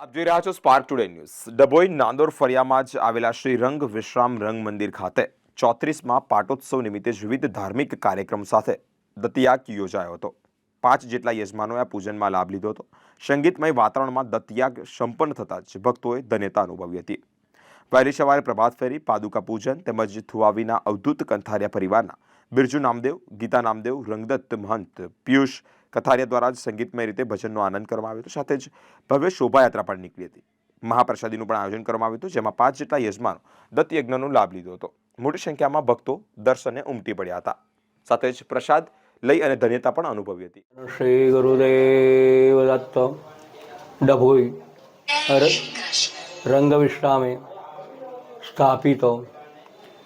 આપ જોઈ રહ્યા છો spark today news Dabhoi Nandor ફરિયામાં જ આવેલા શ્રી રંગ વિશ્રામ રંગ મંદિર ખાતે ચોત્રીસમાં પાટોત્સવ નિમિત્તે વિવિધ ધાર્મિક કાર્યક્રમ સાથે દત્તયાગ યોજાયો હતો. પાંચ જેટલા યજમાનોએ આ પૂજનમાં લાભ લીધો હતો. સંગીતમય વાતાવરણમાં દત્તયાગ સંપન્ન થતાં જ ભક્તોએ ધન્યતા અનુભવી હતી. વહેલી સવારે પ્રભાત ફેરી, પાદુકા પૂજન તેમજ થુવાવીના અવધૂત કંથારિયા પરિવારના બિરજુ નામદેવ, ગીતા નામદેવ, રંગદત્ત મહંત, પિયુષ કથારિયા દ્વારા જ સંગીતમય રીતે ભજનનો આનંદ કરવામાં આવ્યો હતો. સાથે જ ભવ્ય શોભાયાત્રા પણ નીકળી હતી. મહાપ્રસાદીનું પણ આયોજન કરવામાં આવ્યું હતું, જેમાં પાંચ જેટલા યજમાનો દત્તયજ્ઞનો લાભ લીધો હતો. મોટી સંખ્યામાં ભક્તો દર્શને ઉમટી પડ્યા હતા. સાથે જ પ્રસાદ લઈ અને ધન્યતા પણ અનુભવી હતી. શ્રી ગુરુદેવ દત્ત, ડભોઈ રંગ રંગવિશ્રામે સ્થાપિત,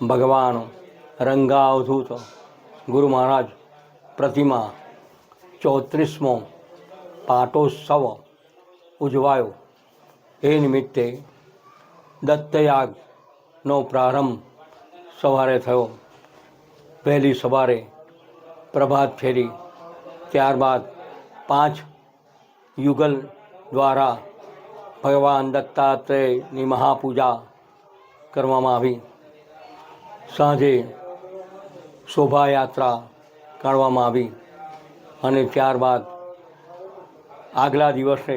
ભગવાન, રંગાવધૂત, ગુરુ મહારાજ, પ્રતિમા ચોત્રીસમો પાટોત્સવ ઉજવાયો. એ નિમિત્તે દત્તયાગનો પ્રારંભ સવારે થયો. વહેલી સવારે પ્રભાત ફેરી, ત્યારબાદ પાંચ યુગલ દ્વારા ભગવાન દત્તાત્રેયની મહાપૂજા કરવામાં આવી. સાંજે શોભાયાત્રા કાઢવામાં આવી. અને ત્યારબાદ આગલા દિવસે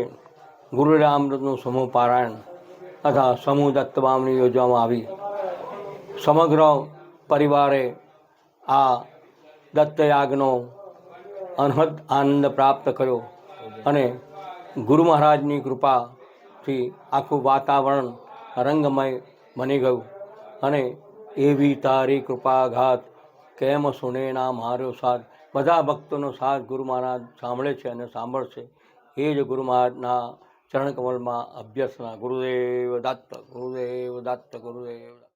ગુરુરામૃતનું સમૂહ પારાયણ તથા સમૂહ દત્તવામણી યોજવામાં આવી. સમગ્ર પરિવારે આ દત્તયાગનો અનહદ આનંદ પ્રાપ્ત કર્યો અને ગુરુ મહારાજની કૃપાથી આખું વાતાવરણ રંગમય બની ગયું અને એવી તારી કૃપાઘાત કેમ સુનેના માર્યો સાથ? બધા ભક્તોનો સાથ ગુરુ મહારાજ સાંભળે છે અને સાંભળશે. એ જ ગુરુ મહારાજના ચરણકમલમાં અભ્યાસના ગુરુદેવ દાત્ત ગુરુદેવ દાત્ત, ગુરુદેવ